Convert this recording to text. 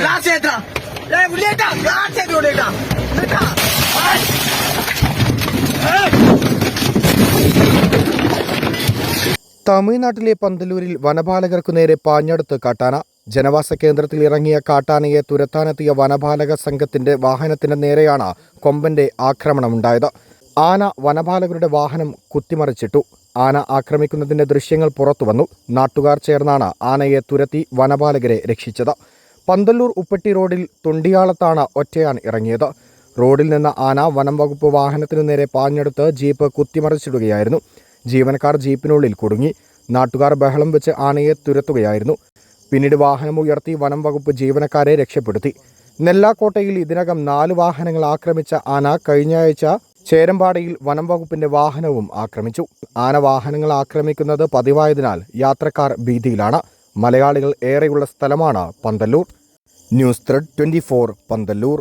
Glass ഉള്ളിയേട്ടാ glass ഉള്ളിയേട്ടാ തമിഴ്നാട്ടിലെ പന്തലൂരിൽ വനപാലകർക്കു നേരെ പാഞ്ഞടുത്ത് കാട്ടാന. ജനവാസ കേന്ദ്രത്തിൽ ഇറങ്ങിയ കാട്ടാനയെ തുരത്താനെത്തിയ വനപാലക സംഘത്തിന്റെ വാഹനത്തിന് നേരെയാണ് കൊമ്പന്റെ ആക്രമണമുണ്ടായത്. ആന വനപാലകരുടെ വാഹനം കുത്തിമറിച്ചിട്ടു. ആന ആക്രമിക്കുന്നതിന്റെ ദൃശ്യങ്ങൾ പുറത്തുവന്നു. നാട്ടുകാർ ചേർന്നാണ് ആനയെ തുരത്തി വനപാലകരെ രക്ഷിച്ചത്. പന്തല്ലൂർ ഉപ്പട്ടി റോഡിൽ തുണ്ടിയാളത്താണ് ഒറ്റയാൻ ഇറങ്ങിയത്. റോഡിൽ നിന്ന് ആന വനം വകുപ്പ് വാഹനത്തിനു നേരെ പാഞ്ഞെടുത്ത് ജീപ്പ് കുത്തിമറിച്ചിടുകയായിരുന്നു. ജീവനക്കാർ ജീപ്പിനുള്ളിൽ കുടുങ്ങി. നാട്ടുകാർ ബഹളം വെച്ച് ആനയെ തുരത്തുകയായിരുന്നു. പിന്നീട് വാഹനം ഉയർത്തി വനം വകുപ്പ് ജീവനക്കാരെ രക്ഷപ്പെടുത്തി. നെല്ലാക്കോട്ടയിൽ ഇതിനകം നാല് വാഹനങ്ങൾ ആക്രമിച്ച ആന കഴിഞ്ഞയാഴ്ച ചേരമ്പാടിയിൽ വനം വകുപ്പിന്റെ വാഹനവും ആക്രമിച്ചു. ആന വാഹനങ്ങൾ ആക്രമിക്കുന്നത് പതിവായതിനാൽ യാത്രക്കാർ ഭീതിയിലാണ്. മലയാളികൾ ഏറെയുള്ള സ്ഥലമാണ് Panthalloor. News thread twenty Panthalloor.